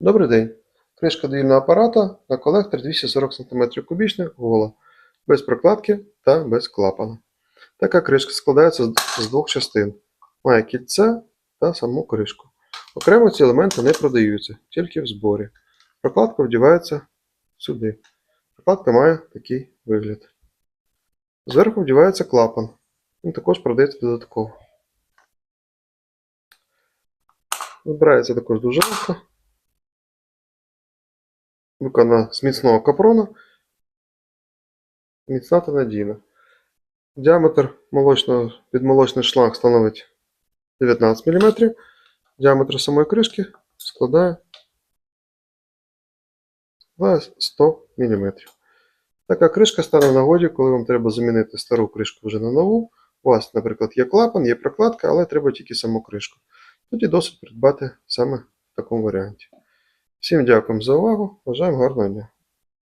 Добрий день. Кришка доїльного апарата на колектор 240 см кубічний гола, без прокладки та без клапана. Така кришка складається з двох частин. Має кільце та саму кришку. Окремо ці елементи не продаються, тільки в зборі. Прокладка вдівається сюди. Прокладка має такий вигляд. Зверху вдівається клапан. Він також продається додатково. Збирається також дуже легко. Виконана з міцного капрону. Міцна та надійна. Діаметр молочного, підмолочний шланг становить 19 мм. Діаметр самої кришки складає 100 мм. Така кришка стане в нагоді, коли вам треба замінити стару кришку вже на нову. У вас, наприклад, є клапан, є прокладка, але треба тільки саму кришку. Тоді досить придбати саме в такому варіанті. Всім дякуємо за увагу. Бажаємо гарного дня.